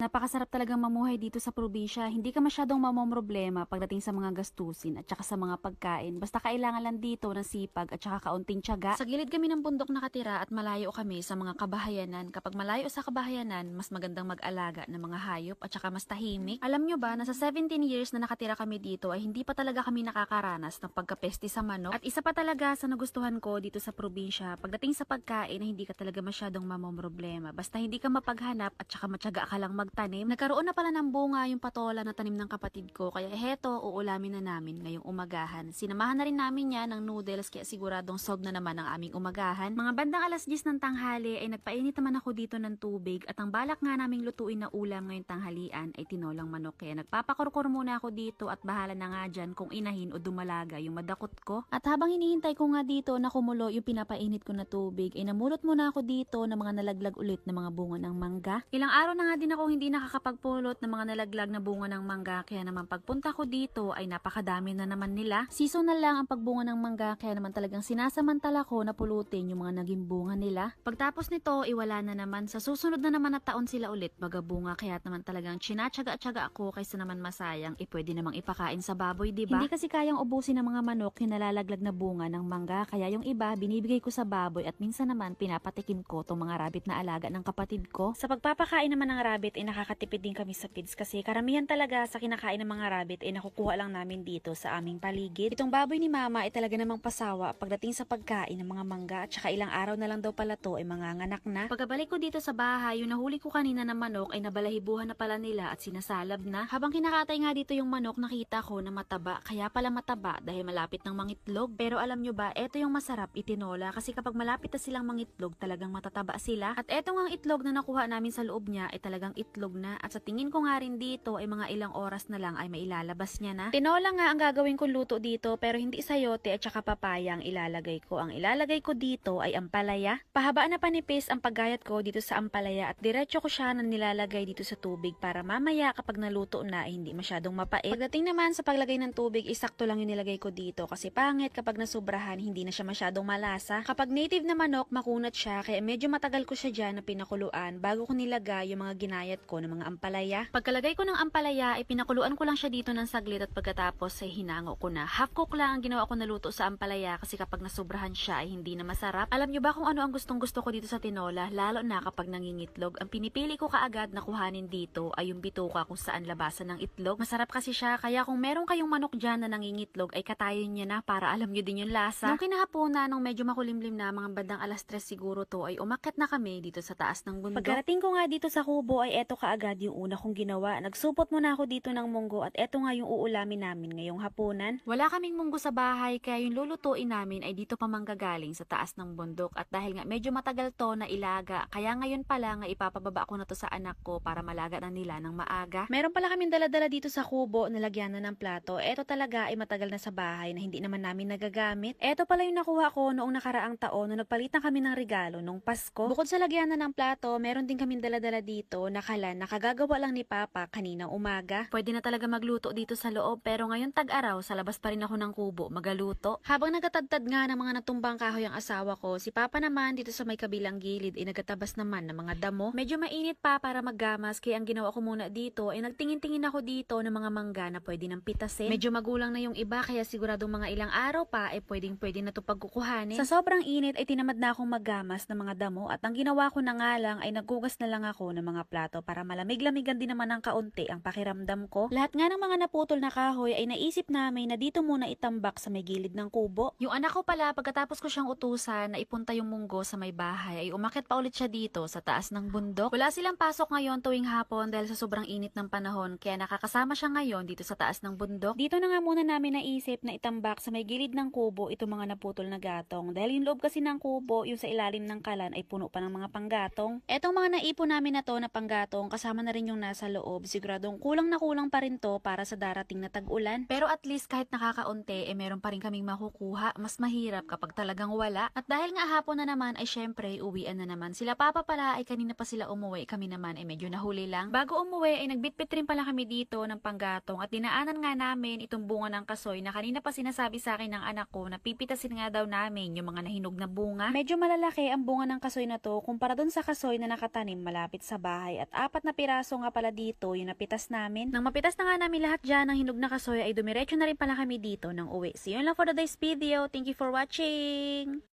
Napakasarap talagang mamuhay dito sa probinsya. Hindi ka masyadong mamomroblema pagdating sa mga gastusin at saka sa mga pagkain. Basta kailangan lang dito ng sipag at saka kaunting tiyaga. Sa gilid kami ng bundok nakatira at malayo kami sa mga kabahayanan. Kapag malayo sa kabahayanan, mas magandang mag-alaga ng mga hayop at saka mas tahimik. Alam nyo ba na sa 17 years na nakatira kami dito ay hindi pa talaga kami nakakaranas ng pagkapesti sa manok. At isa pa talaga sa nagustuhan ko dito sa probinsya, pagdating sa pagkain na hindi ka talaga masyadong mamomroblema. Basta hindi ka mapaghanap at saka matyaga ka lang magtanim. Nagkaroon na pala ng bunga yung patola na tanim ng kapatid ko. Kaya heto, uulamin na namin ngayong umagahan. Sinamahan na rin namin yan ng noodles kaya siguradong solve na naman ang aming umagahan. Mga bandang alas 10 ng tanghali ay nagpainit naman ako dito ng tubig at ang balak nga naming lutuin na ulam ngayong tanghalian ay tinolang manok. Kaya nagpapakurkur muna ako dito at bahala na nga dyan kung inahin o dumalaga yung madakot ko. At habang hinihintay ko nga dito na kumulo yung pinapainit ko na tubig, ay namulot muna ako dito ng mga nalaglag ulit na mga bunga ng mangga. Ilang araw na nga din ako hindi nakakapagpulot ng mga nalaglag na bunga ng mangga kaya naman pagpunta ko dito ay napakadami na naman nila. Seasonal lang ang pagbunga ng mangga kaya naman talagang sinasamantala ko na pulutin yung mga naging bunga nila. Pagtapos nito, iwala na naman. Sa susunod na naman na taon sila ulit magabunga kaya naman talagang chinatsaga-tsaga ako kaysa naman masayang eh pwede namang ipakain sa baboy, di ba? Hindi kasi kayang ubusin ng mga manok yung nalalaglag na bunga ng mangga kaya yung iba binibigay ko sa baboy at minsan naman pinapatikim ko tong mga rabbit na alaga ng kapatid ko. Sa pagpapakain naman ng rabbit ay nakakatipid din kami sa feeds kasi karamihan talaga sa kinakain ng mga rabbit ay nakukuha lang namin dito sa aming paligid. Itong baboy ni mama ay talaga namang pasawa pagdating sa pagkain ng mga mangga at saka ilang araw na lang daw pala to ay manganganak na. Pagkabalik ko dito sa bahay, yung nahuli ko kanina na manok ay nabalahibuhan na pala nila at sinasalab na. Habang kinakatay nga dito yung manok, nakita ko na mataba. Kaya pala mataba dahil malapit ng mangitlog. Pero alam nyo ba, eto yung masarap itinola kasi kapag malapit na silang mangitlog, talagang matataba sila. At eto nga itlog na nakuha namin sa loob niya ay talagang itlog na. At sa tingin ko nga rin dito ay mga ilang oras na lang ay mailalabas niya na. Tinola nga ang gagawin kong luto dito pero hindi sayote at saka papaya ang ilalagay ko. Ang ilalagay ko dito ay ampalaya. Pahabaan na panipis ang paggayat ko dito sa ampalaya at diretso ko siya na nilalagay dito sa tubig para mamaya kapag naluto na ay hindi masyadong mapait. Pagdating naman sa paglagay ng tubig, isakto lang yung nilagay ko dito kasi pangit kapag nasubrahan hindi na siya masyadong malasa. Kapag native na manok, makunat siya kaya medyo matagal ko siya dyan na pinakuluan bago ko nilagay yung mga ginayat ko ng mga ampalaya. Pagkalagay ko ng ampalaya, ay pinakuluan ko lang siya dito ng saglit at pagkatapos ay hinango ko na. Half cook lang ang ginawa ko na luto sa ampalaya kasi kapag nasubrahan siya ay hindi na masarap. Alam nyo ba kung ano ang gustong gusto ko dito sa tinola? Lalo na kapag nangingitlog. Ang pinipili ko kaagad na kuhanin dito ay yung bituka kung saan labasan ng itlog. Masarap kasi siya kaya kung meron kayong manok dyan na nangingitlog ay katayin niya na para alam nyo din yung lasa. Nung kinahaponan, nung medyo makulimlim na mga bandang alas 3 siguro to ay umakyat na kami dito sa taas ng bundok. Pagkarating ko nga dito sa kubo ay eto kaagad yung una kong ginawa. Nagsupot muna ako dito ng munggo at eto nga yung uulamin namin ngayong hapunan. Wala kaming munggo sa bahay kaya yung lulutuin namin ay dito pa manggagaling sa taas ng bundok at dahil nga medyo matagal to na ilaga kaya ngayon pala nga ipapababa ko na to sa anak ko para malaga na nila ng maaga. Meron pala kaming daladala dito sa kubo na lagyan na ng plato. Eto talaga ay matagal na sa bahay na hindi naman namin nagagamit. Eto pala yung nakuha ko noong nakaraang taon nung nagpalitan kami ng regalo nung Pasko. Bukod sa lagyan na ng plato, meron din kaming daladala dito na kalan na kagagawa lang ni Papa kaninang umaga. Pwede na talaga magluto dito sa loob pero ngayon tag-araw sa labas pa rin ako ng kubo magaluto. Habang nagatadtad nga ng mga natumbang kahoy ang asawa ko, si Papa naman dito sa may kabilang gilid ay nagatabas naman ng mga damo. Medyo mainit pa para maggamas kaya ang ginawa ko muna dito ay nagtingin-tingin ako dito ng mga mangga na pwede nang pitasin. Medyo magulang na yung iba kaya siguradong mga ilang araw pa ay pwedeng pwede na to pagkukuhanin. Sa sobrang init ay tinamad na akong maggamas ng mga damo at ang ginawa ko na nga lang ay naggugas na lang ako ng mga plato para malamig-lamigan din naman ng kaunti ang pakiramdam ko. Lahat nga ng mga naputol na kahoy ay naisip namin na dito muna itambak sa may gilid ng kubo. Yung anak ko pala pagkatapos ko siyang utusan na ipunta yung munggo sa may bahay ay umakit pa ulit siya dito sa taas ng bundok. Wala silang pasok ngayon tuwing hapon dahil sa sobrang init ng panahon kaya nakakasama siya ngayon dito sa taas ng bundok. Dito na nga muna namin naisip na itambak sa may gilid ng kubo itong mga naputol na gatong dahil yung loob kasi ng kubo yung sa ilalim ng kalan ay puno pa ng mga panggatong. Etong mga naipon namin na to na panggatong kasama na rin yung nasa loob. Siguradong kulang na kulang pa rin to para sa darating na tag-ulan. Pero at least kahit nakakaunti eh meron pa rin kaming makukuha. Mas mahirap kapag talagang wala. At dahil nga hapon na naman ay syempre uwian na naman. Sila papa pala ay kanina pa sila umuwi. Kami naman ay medyo nahuli lang. Bago umuwi ay nagbitbit rin pala kami dito ng panggatong. At dinaanan nga namin itong bunga ng kasoy na kanina pa sinasabi sa akin ng anak ko na pipitasin nga daw namin yung mga nahinog na bunga. Medyo malalaki ang bunga ng kasoy na to kumpara dun sa kasoy na nakatanim malapit sa bahay. At apat na piraso nga pala dito, yung napitas namin. Nang mapitas na nga namin lahat dyan ng hinog na kasoy, ay dumiretso na rin pala kami dito ng uwi. See you lang for today's video. Thank you for watching!